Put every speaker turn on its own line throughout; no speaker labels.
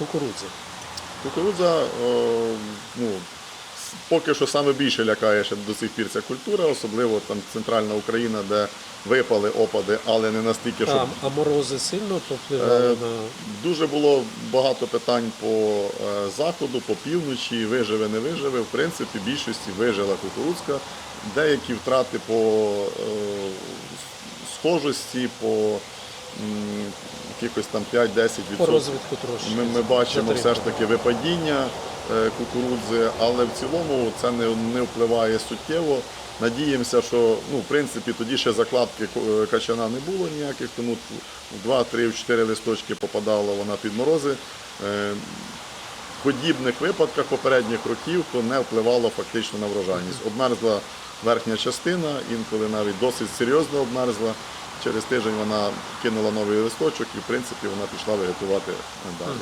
кукурудзи?
Кукурудза, о, ну, поки що саме більше лякає ще до сих пір ця культура, особливо там центральна Україна, де випали опади, але не настільки, щоб
А, а морози сильно повпливали
Е,
на
Дуже було багато питань по е, заходу, по півночі, виживе, не виживе. В принципі, більшості вижила кукурудзка. Деякі втрати по е, схожості, по якихось там 5-10%.
по розвитку трошки?
Ми, ми бачимо все ж таки випадіння е, кукурудзи, але в цілому це не, не впливає суттєво. Надіємося, що ну, в принципі тоді ще закладки е, качана не було ніяких, тому в 2, 3, в 4 листочки попадала вона під морози. Е, В подібних випадках попередніх років то не впливало фактично на врожайність. Обмерзла верхня частина, інколи навіть досить серйозно обмерзла. Через тиждень вона кинула новий листочок і в принципі вона пішла вегетувати далі.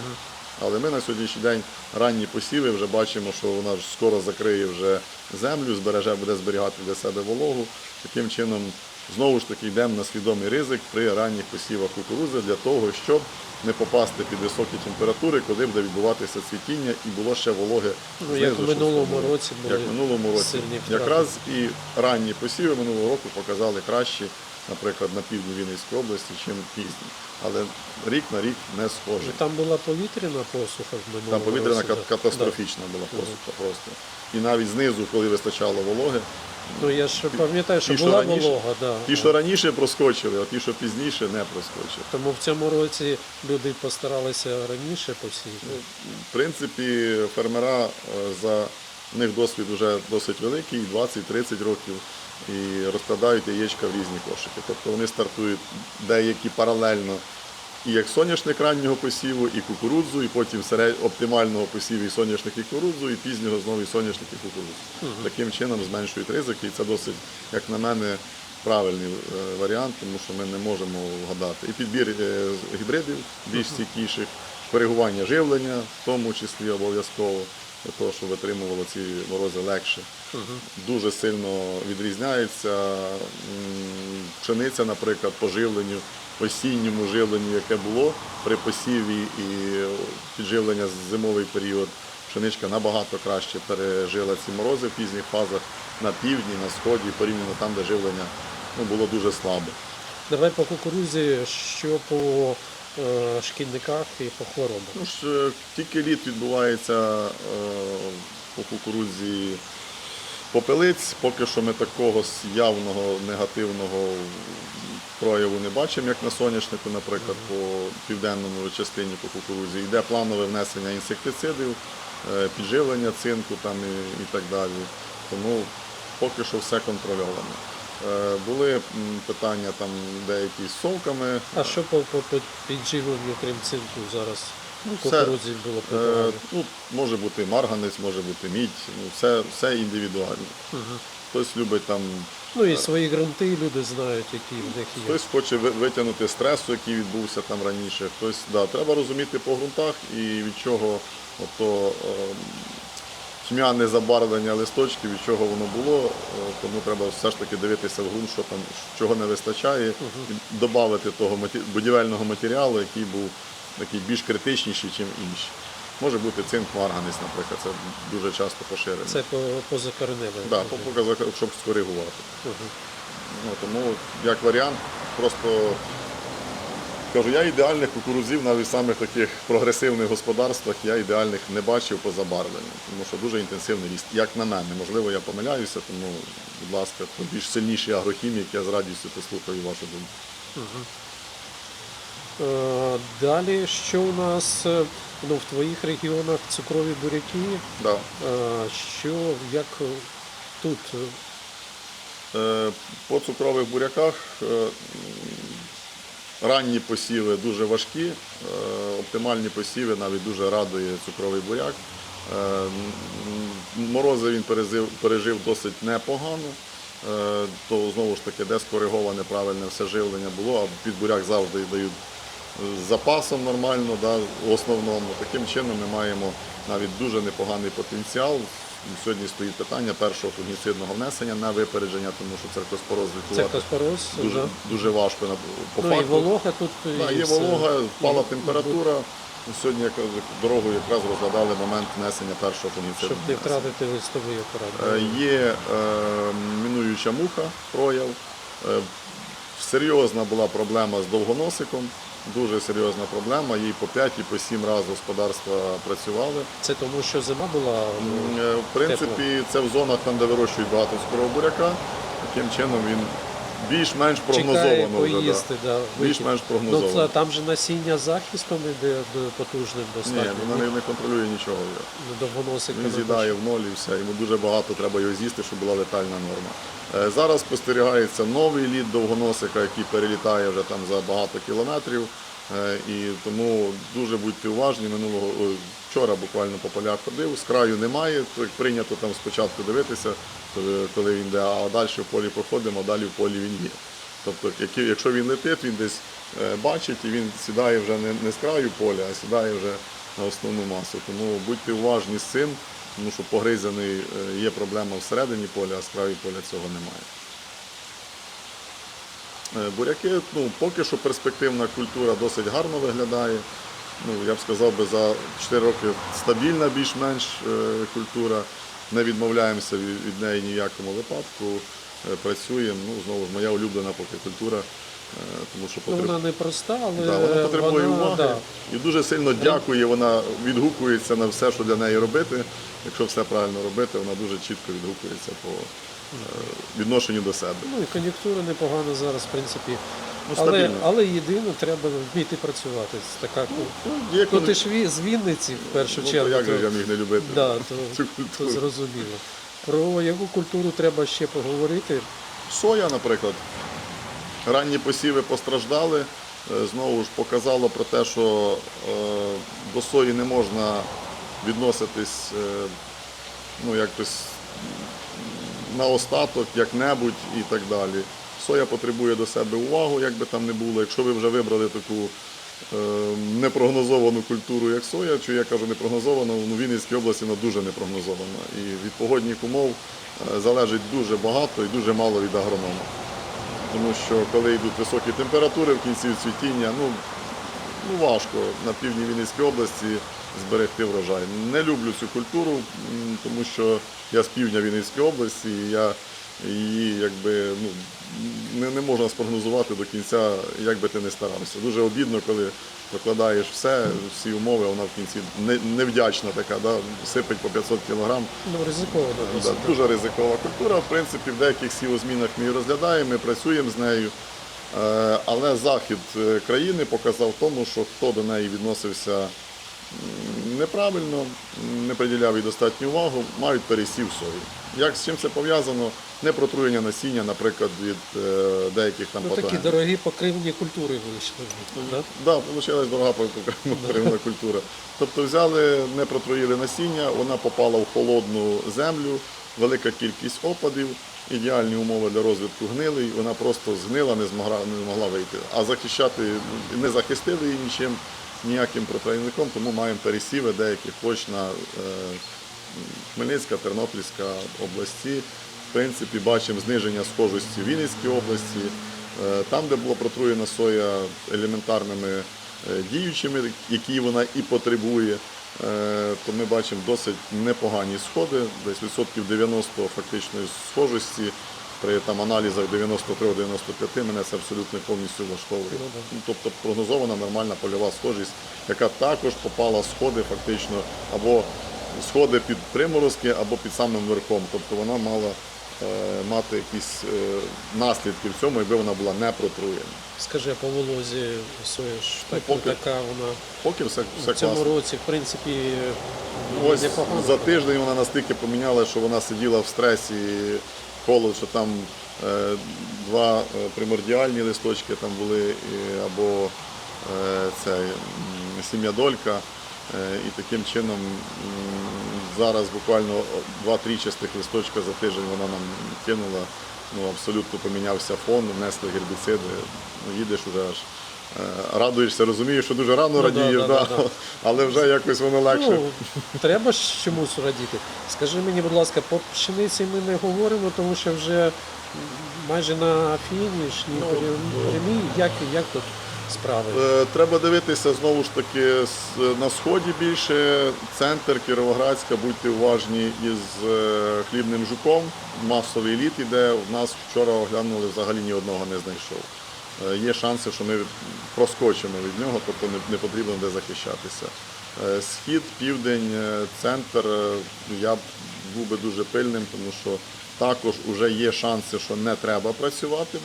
Але ми на сьогоднішній день ранні посіви вже бачимо, що вона ж скоро закриє вже землю, збереже, буде зберігати для себе вологу. Таким чином, знову ж таки, йдемо на свідомий ризик при ранніх посівах кукурудзи для того, щоб не попасти під високі температури, коли буде відбуватися цвітіння і було ще вологе.
Ну, як
знизу,
в минулому році були
Як минулому році.
сильні втрати.
Якраз і ранні посіви минулого року показали кращі, наприклад, на півдні Вінницької області, чим пізні. Але рік на рік не схожий.
Ну, Там була повітряна посуха в минулому
Там повітряна
році. да.
катастрофічна була посуха просто. І навіть знизу, коли вистачало вологи,
Ну я ж пам'ятаю, що
ті, що
була
раніше-
волога, да.
ті, що раніше проскочили, а ті, що пізніше, не проскочили.
Тому в цьому році люди постаралися раніше посіяти.
В принципі, фермера е, за в них досвід вже досить великий, 20-30 років, і розкладають яєчка в різні кошики. Тобто вони стартують деякі паралельно і як соняшник раннього посіву, і кукурудзу, і потім серед оптимального посіву і соняшник і кукурудзу, і пізнього знову і соняшник і кукурудзу. Таким чином зменшують ризики, і це досить, як на мене, правильний е, варіант, тому що ми не можемо вгадати. І підбір е, гібридів більш стійкіших, коригування живлення, в тому числі обов'язково, для того, щоб витримувало ці морози легше. Дуже сильно відрізняється пшениця, наприклад, по живленню, осінньому живленню, яке було при посіві і підживлення з зимовий період. Пшеничка набагато краще пережила ці морози в пізніх фазах на півдні, на сході, порівняно там, де живлення ну, було дуже слабе.
Давай по кукурудзі, що по е, шкідниках і по хворобах.
Ну ж, тільки літ відбувається е, по кукурудзі попелиць. Поки що ми такого явного негативного прояву не бачимо, як на соняшнику, наприклад, по південному частині по кукурудзі. Йде планове внесення інсектицидів, е, підживлення цинку там і, і так далі. Тому поки що все контрольовано. Е, Були питання там деякі з совками.
А що по, по підживленню, крім цинку, зараз
Ну,
в
це,
було
Е, ну, може бути марганець, може бути мідь, ну, все, все індивідуально. Хтось любить там,
Ну і свої ґрунти люди знають, які в них є.
хтось хоче ви- витягнути стресу, який відбувся там раніше. Хтось, да, треба розуміти по ґрунтах і від чого ото, е, тьмяне забарвлення листочків, від чого воно було. Е, Тому треба все ж таки дивитися в ґрунт, що там, чого не вистачає, і додати того будівельного матеріалу, який був такий більш критичніший, ніж інші. Може бути цинк марганець, наприклад, це дуже часто поширено.
Це по, позакореневе.
Да, по щоб скоригувати. Ну, тому як варіант, просто кажу, я ідеальних кукурузів навіть в самих таких прогресивних господарствах я ідеальних не бачив по забарвленню, тому що дуже інтенсивний ріст. Як на мене, можливо, я помиляюся, тому, будь ласка, більш сильніший агрохімік, я з радістю послухаю вашу думку.
Е, Далі, що у нас е, ну, в твоїх регіонах цукрові буряки?
Да.
Е, Що, як е, тут?
Е, По цукрових буряках е, ранні посіви дуже важкі, е, оптимальні посіви навіть дуже радує цукровий буряк. Е, Морози він пережив, пережив досить непогано. Е, То знову ж таки, де скориговане правильне все живлення було, а під буряк завжди дають з запасом нормально, да, в основному. Таким чином ми маємо навіть дуже непоганий потенціал. Сьогодні стоїть питання першого фунгіцидного внесення на випередження, тому що церкоспороз
Це
лікувати
коспороз?
дуже,
да?
дуже важко. По
Ну і волога тут
Да, є волога, впала
і-
температура. Сьогодні якраз дорогу якраз розглядали момент внесення першого фунгіциду.
Щоб не втратити листовий апарат.
Е, Є е, мінуюча муха, прояв. Е, Серйозна була проблема з довгоносиком, дуже серйозна проблема. Їй по 5 і по 7 разів господарства працювали.
Це тому, що зима була. ну,
Е, В принципі, це в зонах, там, де вирощують багато скорого буряка. Таким чином він більш-менш прогнозовано вже. да.
да,
Більш-менш
Ну,
прогнозовано.
це- там же насіння захистом іде потужним
Ні,
достатньо.
вона не, не контролює нічого.
Ну,
Він
не
з'їдає в ноль і все. Йому дуже багато треба його з'їсти, щоб була летальна норма. Е, Зараз спостерігається новий лід довгоносика, який перелітає вже там за багато кілометрів. Е, І тому дуже будьте уважні. Минулого о, вчора буквально по полях ходив, з краю немає. То як прийнято там спочатку дивитися, коли- він йде, а далі в полі проходимо, а далі в полі він є. Тобто, якщо він летить, він десь е, бачить і він сідає вже не, не з краю поля, а сідає вже на основну масу. Тому будьте уважні з цим, тому що погризаний е, є проблема всередині поля, а з краю поля цього немає. Е, Буряки, ну, поки що перспективна культура досить гарно виглядає. Ну, я б сказав би за 4 роки стабільна більш-менш е, культура. Не відмовляємося від, неї ні в якому випадку. Е, Працюємо. Ну, знову ж моя улюблена поки культура, е, тому що
Ну,
потреб-
вона не проста, але
Да, вона потребує
вона,
уваги
да.
і дуже сильно дякує. Вона відгукується на все, що для неї робити. Якщо все правильно робити, вона дуже чітко відгукується по відношенню до себе.
Ну і кон'юнктура непогана зараз, в принципі.
Ну,
але,
стабільно.
але єдине, треба вміти працювати. Це така,
Є
ну, ти ж ві- з Вінниці в першу
Ну, то
чергу.
як же ж я міг не любити
да, то,
цю
то
культуру?
зрозуміло. Про яку культуру треба ще поговорити.
Соя, наприклад. Ранні посіви постраждали. Е, Знову ж показало про те, що е, до сої не можна відноситись е, ну, якось на остаток, як-небудь і так далі. Соя потребує до себе увагу, як би там не було. Якщо ви вже вибрали таку е, непрогнозовану культуру, як соя, чи я кажу непрогнозовану, ну, в Вінницькій області вона дуже непрогнозована. І від погодних умов е, залежить дуже багато і дуже мало від агронома. Тому що коли йдуть високі температури в кінці цвітіння, ну, ну важко на півдні Вінницької області зберегти врожай. Не люблю цю культуру, тому що я з півдня Вінницької області, і я її якби ну, не, не можна спрогнозувати до кінця, як би ти не старався. Дуже обідно, коли покладаєш все, всі умови, вона в кінці не- невдячна така, да, сипить по 500 кілограм.
Ну, ризиковано.
Да, дуже ризикова культура. В принципі, в деяких сівозмінах ми її розглядаємо, ми працюємо з нею. Е, Але захід е, країни показав тому, що хто до неї відносився неправильно, не приділяв їй достатню увагу, мають пересів сої. Як з чим це пов'язано? Не протруєння насіння, наприклад, від е, деяких там
Ну, такі дорогі покривні культури вийшли. Да?
Да, вийшла дорога покривна культура. Тобто взяли, не протруїли насіння, вона попала в холодну землю, велика кількість опадів, ідеальні умови для розвитку гнилий, вона просто згнила, не змогла, не змогла вийти. А захищати не захистили її нічим, ніяким протравником, тому маємо пересіви деяких хоч на е, Хмельницька, Тернопільська області. В принципі, бачимо зниження схожості в Вінницькій області. Е, Там, де була протруєна соя елементарними е, діючими, які вона і потребує, е, то ми бачимо досить непогані сходи, десь відсотків 90 фактичної схожості. При там, аналізах 93-95 мене це абсолютно повністю влаштовує.
Ну.
Ну, тобто прогнозована нормальна польова схожість, яка також попала в сходи фактично або сходи під приморозки, або під самим верхом. Тобто вона мала мати якісь е, наслідки в цьому, якби вона була не протруєна.
Скажи, по волозі соя так,
Ну, поки-
така вона
Поки все, все
в цьому
класно.
році, в принципі,
Ось
непогано.
за тиждень вона настільки поміняла, що вона сиділа в стресі, холод, що там е, два е, примордіальні листочки там були, або е, це сім'я долька. Е, і таким чином зараз буквально два-три частих листочка за тиждень вона нам кинула. Ну, абсолютно помінявся фон, внесли гербіциди. Ну, їдеш уже аж. е, Радуєшся, розумієш, що дуже рано
Ну,
радієш,
да,
да,
да, да.
але вже якось воно легше.
Ну, треба ж чомусь радіти. Скажи мені, будь ласка, по пшениці ми не говоримо, тому що вже майже на фінішній
Ну,
прямій. Як, як тут? Справи?
Е, Треба дивитися знову ж таки на сході більше. Центр Кіровоградська, будьте уважні із е, хлібним жуком. Масовий літ іде. У нас вчора оглянули, взагалі ні одного не знайшов. Е, Є шанси, що ми проскочимо від нього, тобто не, потрібно де захищатися. Схід, південь, центр. Я був би дуже пильним, тому що також вже є шанси, що не треба працювати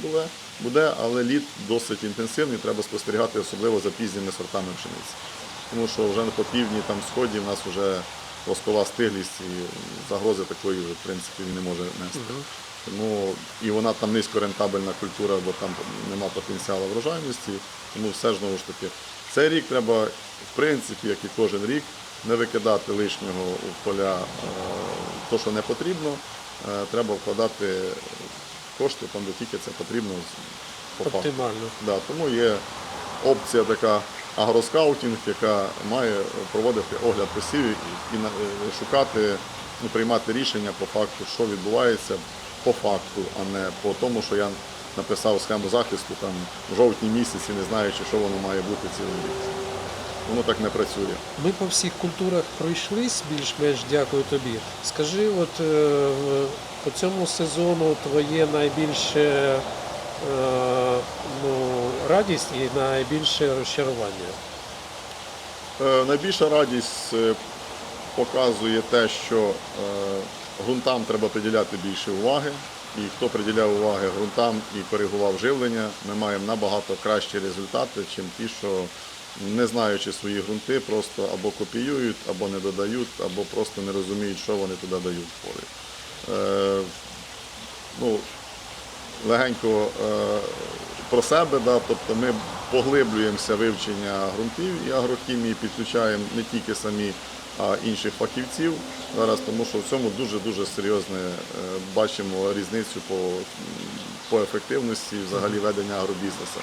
буде, але лід досить інтенсивний, треба спостерігати, особливо за пізніми сортами пшениці. Тому що вже по півдні, там сході, в нас вже воскова стиглість і загрози такої вже, в принципі, не може нести. Тому і вона там низькорентабельна культура, бо там нема потенціалу врожайності. Тому все ж знову ж таки. Цей рік треба, в принципі, як і кожен рік, не викидати лишнього у поля е, то, що не потрібно. Е, Треба вкладати кошти там, де тільки це потрібно по факту.
Оптимально.
Да, тому є опція така агроскаутинг, яка має проводити огляд посівів і, і шукати, ну, приймати рішення по факту, що відбувається по факту, а не по тому, що я написав схему захисту там в жовтні місяці, не знаючи, що воно має бути цілий рік. Воно так не працює.
Ми по всіх культурах пройшлись більш-менш дякую тобі. Скажи, от е, по цьому сезону твоє найбільше е, ну, радість і найбільше розчарування.
Е, Найбільша радість показує те, що ґрунтам треба приділяти більше уваги. І хто приділяв уваги ґрунтам і коригував живлення, ми маємо набагато кращі результати, ніж ті, що не знаючи свої ґрунти, просто або копіюють, або не додають, або просто не розуміють, що вони туди дають в полі. Е, ну, легенько е, про себе, да, тобто ми поглиблюємося вивчення ґрунтів і агрохімії, підключаємо не тільки самі, а інших фахівців зараз, тому що в цьому дуже-дуже серйозне е, бачимо різницю по, по ефективності взагалі ведення агробізнесу.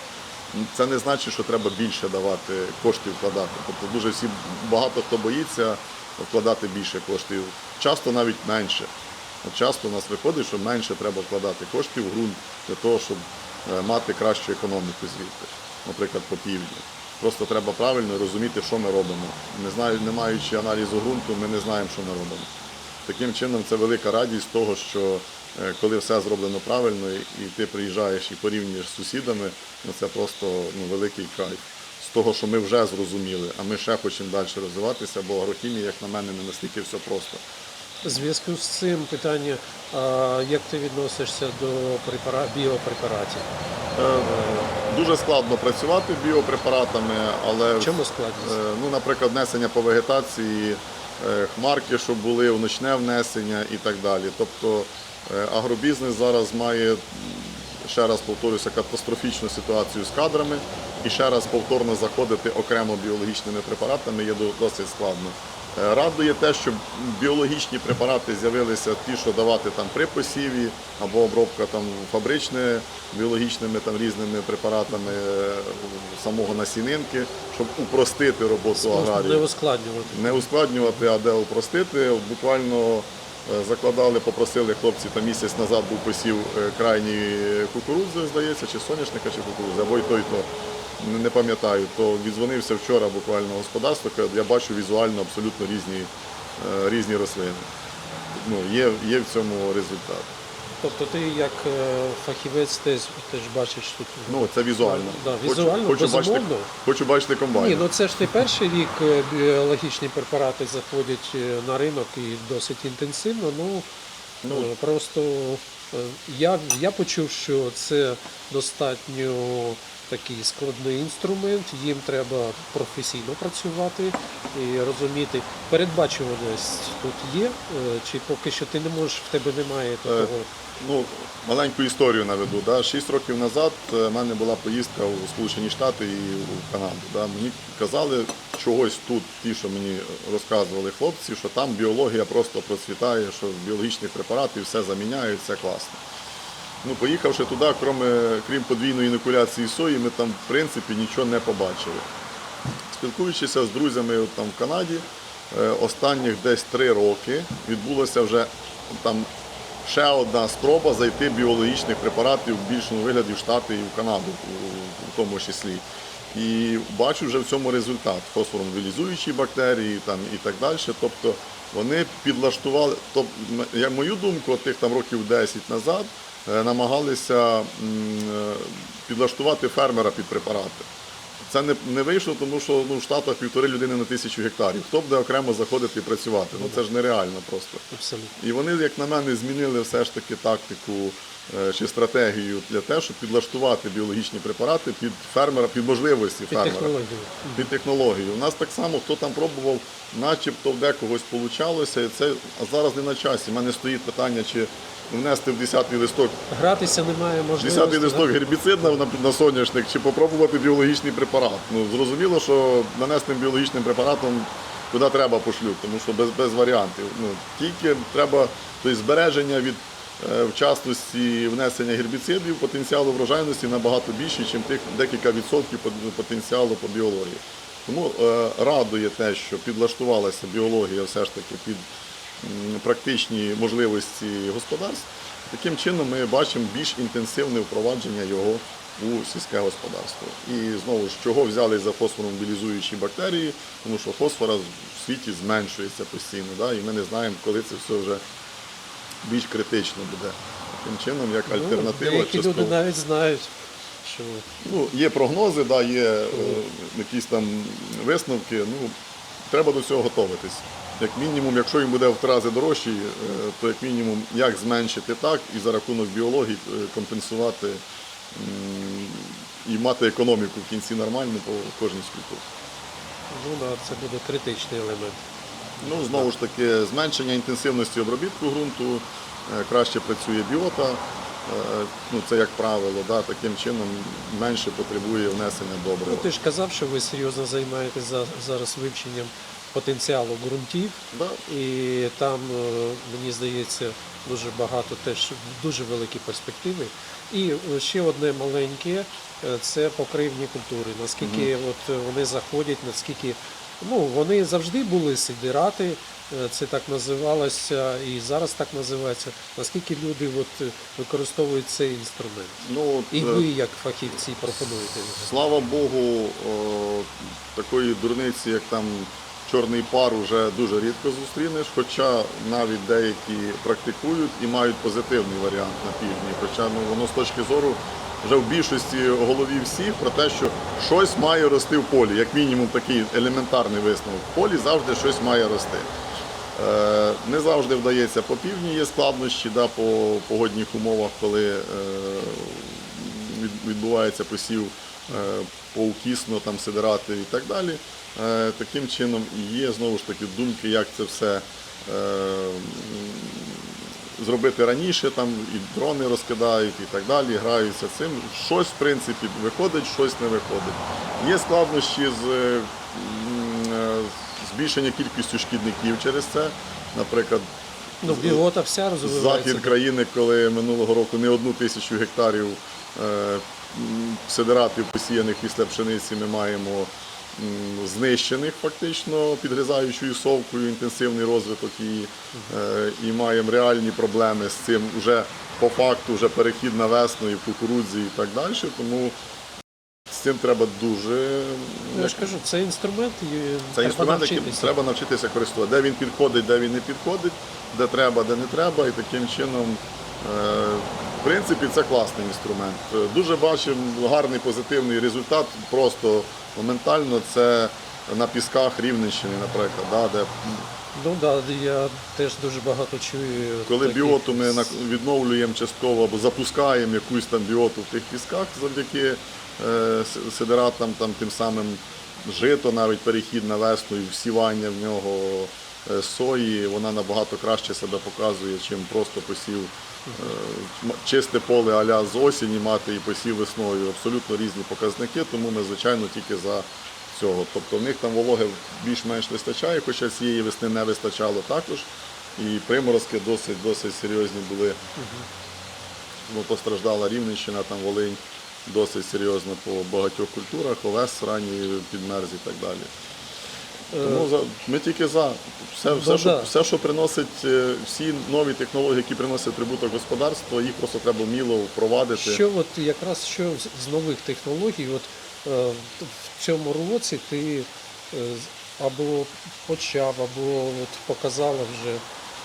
Це не значить, що треба більше давати коштів вкладати. Тобто дуже всі багато хто боїться вкладати більше коштів, часто навіть менше. Часто у нас виходить, що менше треба вкладати коштів в ґрунт для того, щоб е, мати кращу економіку звідти, наприклад, по півдні. Просто треба правильно розуміти, що ми робимо. Не, знаю, не маючи аналізу ґрунту, ми не знаємо, що ми робимо. Таким чином, це велика радість того, що коли все зроблено правильно, і ти приїжджаєш і порівнюєш з сусідами, ну це просто ну, великий кайф. З того, що ми вже зрозуміли, а ми ще хочемо далі розвиватися, бо агрохімія, як на мене, не настільки все просто.
Зв'язку з цим питання, як ти відносишся до препара... біопрепаратів?
Е, Дуже складно працювати біопрепаратами, але
чому складність?
е, ну, наприклад, внесення по вегетації, е, хмарки, щоб були, вночне внесення і так далі. Тобто е, агробізнес зараз має, ще раз повторюся, катастрофічну ситуацію з кадрами і ще раз повторно заходити окремо біологічними препаратами є досить складно. Е, Радує те, що біологічні препарати з'явилися ті, що давати там при посіві або обробка там фабричне біологічними там різними препаратами е, самого насінинки, щоб упростити роботу
Можна не ускладнювати.
Не ускладнювати, а де упростити. Буквально е, закладали, попросили хлопці там місяць назад був посів е, крайній кукурудзи, здається, чи соняшника, чи кукурудзи, або й той, то не- пам'ятаю. То відзвонився вчора буквально господарство, я бачу візуально абсолютно різні, е, різні рослини. Ну, є, є в цьому результат.
Тобто ти як е, фахівець теж, теж бачиш тут.
Ну, це візуально.
Да, візуально,
хочу, бачити,
безумовно.
хочу бачити комбайн.
Ні, ну це ж не перший рік е, біологічні препарати заходять е, на ринок і досить інтенсивно. Ну,
Ну.
просто я, я почув, що це достатньо такий складний інструмент, їм треба професійно працювати і розуміти. Передбачуваність тут є, чи поки що ти не можеш, в тебе немає такого.
Ну, маленьку історію наведу. Да? Шість років назад е, в мене була поїздка у Сполучені Штати і у Канаду. Да? Мені казали чогось тут, ті, що мені розказували хлопці, що там біологія просто процвітає, що біологічних препаратів все заміняють, все класно. Ну, поїхавши туди, крім, крім подвійної інокуляції сої, ми там в принципі нічого не побачили. Спілкуючися з друзями там в Канаді, е, останніх десь три роки відбулося вже там ще одна спроба зайти біологічних препаратів в більшому вигляді в Штати і в Канаду, в тому числі. І бачу вже в цьому результат фосфоромобілізуючі бактерії там, і так далі. Тобто вони підлаштували, тобто, я мою думку, тих там років 10 назад е, намагалися е, підлаштувати фермера під препарати. Це не, не вийшло, тому що ну, в Штатах півтори людини на тисячу гектарів. Хто буде окремо заходити і працювати? Ну це ж нереально просто.
Абсолютно.
І вони, як на мене, змінили все ж таки тактику е, чи стратегію для того, щоб підлаштувати біологічні препарати під фермера, під можливості
Під
фермера
технологію.
під технологію. У нас так само, хто там пробував, начебто в декогось получалося. І це а зараз не на часі. У мене стоїть питання, чи внести в 10-й листок,
Гратися немає можливості.
10-й листок гербіцид на, на, соняшник, чи попробувати біологічний препарат. Ну зрозуміло, що нанесним біологічним препаратом куди треба пошлють, тому що без, без варіантів. Ну тільки треба тобто, збереження від. е, Вчасності внесення гербіцидів потенціалу врожайності набагато більше, ніж тих декілька відсотків потенціалу по біології. Тому е, радує те, що підлаштувалася біологія все ж таки під практичні можливості господарств. Таким чином ми бачимо більш інтенсивне впровадження його у сільське господарство. І знову ж чого взяли за фосфоромобілізуючі бактерії, тому що фосфора в світі зменшується постійно, да? і ми не знаємо, коли це все вже більш критично буде. Таким чином, як
Ну,
альтернатива.
Деякі
частково.
люди навіть знають, що
Ну, є прогнози, да, є е, якісь там висновки. Ну, треба до цього готуватись. Як мінімум, якщо він буде в три рази дорожчий, е, то як мінімум як зменшити так і за рахунок біології е, компенсувати і мати економіку в кінці нормальну по кожній культур.
ну, да, це буде критичний елемент.
Ну, знову ж таки, зменшення інтенсивності обробітку ґрунту, е, краще працює біота. Ну, це як правило, да, таким чином менше потребує внесення
Ну, ти ж казав, що ви серйозно займаєтесь зараз вивченням потенціалу ґрунтів.
Да.
І там, е, мені здається, дуже багато теж дуже великі перспективи. І е, ще одне маленьке е, це покривні культури. Наскільки от е, вони заходять, наскільки ну вони завжди були сидирати, це так називалося, і зараз так називається. Наскільки люди от використовують цей інструмент?
Ну,
І ви, як фахівці, пропонуєте?
Слава Богу, о, такої дурниці, як там чорний пар, вже дуже рідко зустрінеш, хоча навіть деякі практикують і мають позитивний варіант на півдні. Хоча ну, воно з точки зору вже в більшості голові всіх про те, що щось має рости в полі, як мінімум такий елементарний висновок. В полі завжди щось має рости. Е, Не завжди вдається по півдні, є складнощі да, по погодних умовах, коли е, відбувається посів е, повкісно, там сидирати і так далі. Е, Таким чином і є знову ж таки думки, як це все е, зробити раніше, там і дрони розкидають і так далі, граються цим. Щось в принципі виходить, щось не виходить. Є складнощі з збільшення кількістю шкідників через це. Наприклад,
Ну, вся
захід країни, коли минулого року не одну тисячу гектарів сидератів посіяних після пшениці ми маємо знищених фактично підгризаючою совкою, інтенсивний розвиток її, е, і маємо реальні проблеми з цим вже по факту, вже перехід на весну і в кукурудзі і так далі. Тому з цим треба дуже
Ну, Я ж кажу, це інструмент,
це інструмент, яким треба навчитися користувати. Де він підходить, де він не підходить, де треба, де не треба. І таким чином, е, в принципі, це класний інструмент. Е, Дуже бачимо гарний позитивний результат. Просто моментально це на пісках Рівненщини, наприклад, да, де
Ну так, да, я теж дуже багато чую.
коли
таких-
біоту ми відновлюємо частково або запускаємо якусь там біоту в тих пісках завдяки е, сидератам, там, тим самим жито, навіть перехід на весну і всівання в нього сої, вона набагато краще себе показує, чим просто посів е, чисте поле аля з осені мати і посів весною. Абсолютно різні показники, тому ми, звичайно, тільки за цього. Тобто в них там вологи більш-менш вистачає, хоча цієї весни не вистачало також. І приморозки досить, досить серйозні були. Ну, постраждала Рівненщина, там Волинь досить серйозно по багатьох культурах, овес ранній підмерз і так далі. Тому за, ми тільки за. Все, все,
ну,
що,
да.
все, що приносить, е, всі нові технології, які приносять прибуток господарства, їх просто треба вміло впровадити.
Що от якраз що з- з нових технологій, от е, в цьому році ти е, або почав, або от показала вже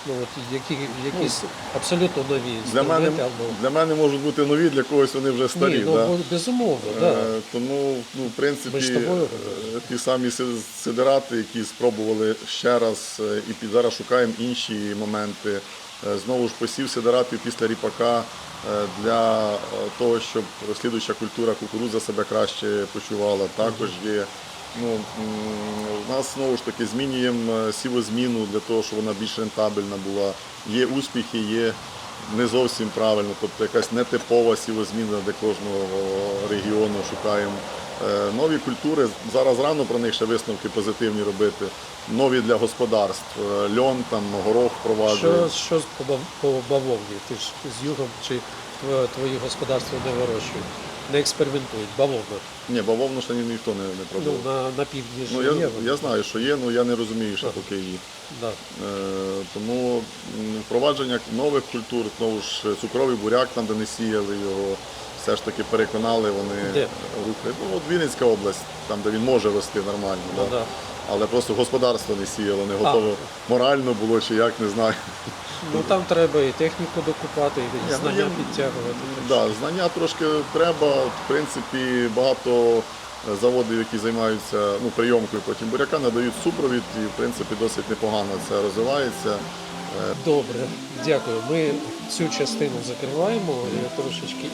ну, от які, якісь абсолютно нові
Для мене,
або...
для мене можуть бути нові, для когось вони вже старі.
Ні, ну,
да?
безумовно, да.
Е, Тому, ну, в принципі,
тобою
е, ті самі си- сидерати, які спробували ще раз, е, і під зараз шукаємо інші моменти. Е, Знову ж посів сидератів після ріпака для того, щоб слідуюча культура кукурудза себе краще почувала. Також є. Ну, у нас знову ж таки змінюємо е, сівозміну для того, щоб вона більш рентабельна була. Є успіхи, є не зовсім правильно, тобто якась нетипова сівозміна для кожного регіону шукаємо. Е, Нові культури, зараз рано про них ще висновки позитивні робити. Нові для господарств. Е, Льон, там, горох
Що,
впроваджує.
що з по бавовні? Ти ж з югом чи тво- твої господарства не вирощують, не експериментують, бавовна.
Ні, бавовну ще ні- ніхто не, не
Ну,
пробував.
на, на півдні ж
Ну,
є.
я,
вона.
я знаю, що є, але я не розумію, що поки її.
Да.
Е, Тому м, впровадження нових культур, знову ж цукровий буряк, там, де не сіяли його, все ж таки переконали вони
Де?
рухи. Ну, от Вінницька область, там, де він може рости нормально.
Ну,
да.
да.
Але просто господарство не сіяло, не готове морально було чи як, не знаю.
Ну там треба і техніку докупати, і
ну,
знання
я,
підтягувати.
Да, знання трошки треба. В принципі, багато е, заводів, які займаються ну, прийомкою потім буряка, надають супровід і в принципі досить непогано це розвивається. Е,
Добре, дякую. Ми цю частину закриваємо я трошечки.